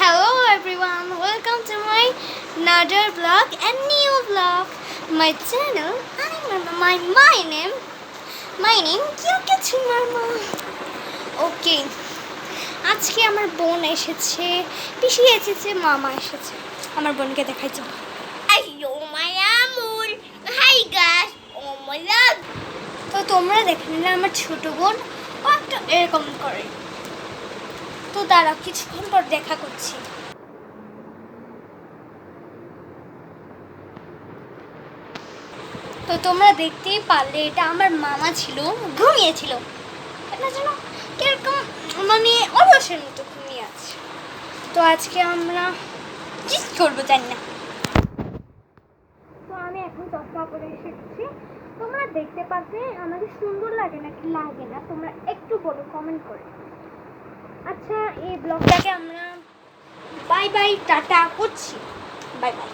Hello everyone, welcome to my another vlog and new vlog. My channel, I remember my my name, my name Kyukachu Mama. Okay, আজকে আমার বোন এসেছে পিসি এসেছে মামা এসেছে আমার বোনকে দেখাই চল. Hi, guys. Oh, my love. তো তোমরা দেখে নিলে আমার ছোট বোন ও একটা এরকম করে তো দাঁড়া কিছুক্ষণ পর দেখা করছি। তো তোমরা দেখতেই পারলে, এটা আমার মামা ছিল, ঘুমিয়েছিল। এটা যেন কীরকম মানে অলসের মতো ঘুমিয়ে আছে। তো আজকে আমরা কি করব জানি না। তো আমি এখন চশমা পরে এসেছি। তোমরা দেখতে পাচ্ছে আমাকে সুন্দর লাগে নাকি লাগে না, তোমরা একটু বলো কমেন্ট করে। আচ্ছা এই ব্লগটাকে আমরা বাই বাই টাটা করছি। Bye bye